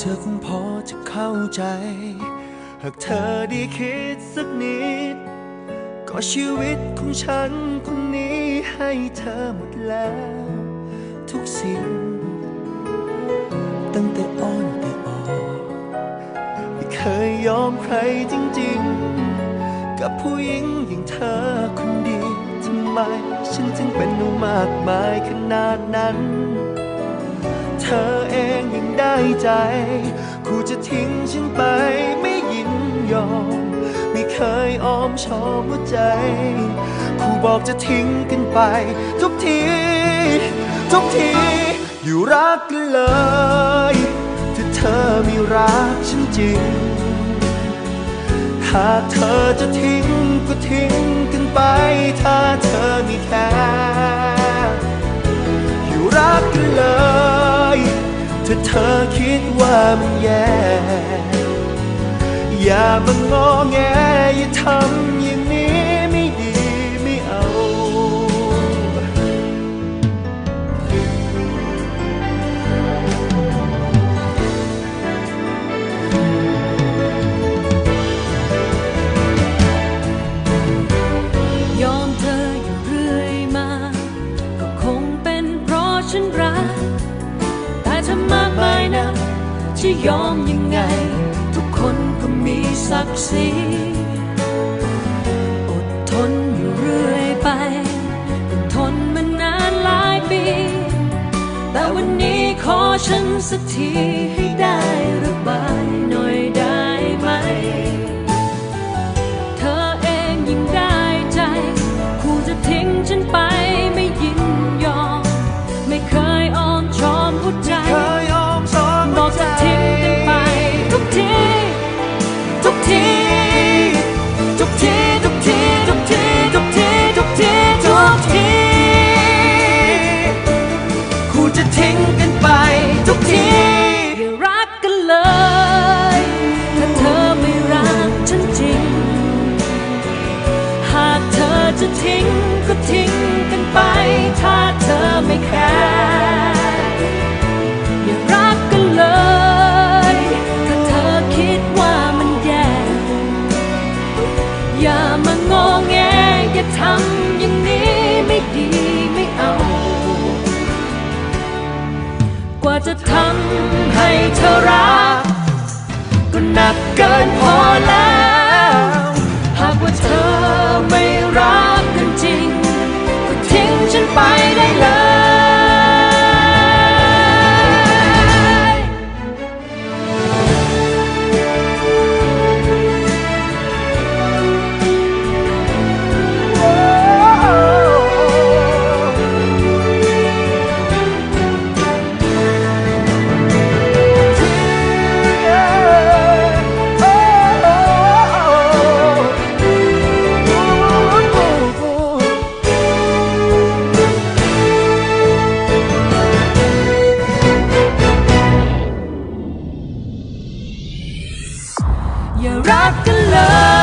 ธอคงพอจะเข้าใจ หากเธอได้คิดสักนิด ก็ชีวิตของฉันคนนี้ให้เธอหมดแล้ว ทุกสิ่ง ตั้งแต่อ้อนแต่ออกไม่เคยยอมใครจริงๆ กับผู้หญิงอย่างเธอคนดีทำไม ฉันจึงเป็นหนูมากมายขนาดนั้น ธอเองยังได้ใจคูจะทิ้งฉันไปไม่ยินยอม ไม่เคยอ้อมชอมหัวใจครูบอกจะทิ้งกันไป ทุกที ทุกที อยู่รักกันเลย ถ้าเธอไม่รักฉันจริง หากเธอจะทิ้งก็ทิ้งกันไป ถ้าเธอไม่แค่ ถ้าเธอคิดว่ามันแย่ อย่ามางอแงอย่าทำอย่างนี้ นะ จะยอมยังไง ทุกคนก็มีศักดิ์ศรีอดทนอยู่เรื่อยไปองทนมานานหลายปี แต่วันนี้ขอฉันสักทีให้ อย่ามางอแงอย่าทำอย่างนี้ไม่ดีไม่เอา กว่าจะทำให้เธอรัก ก็หนักเกินพอแล้ว You're rock and love.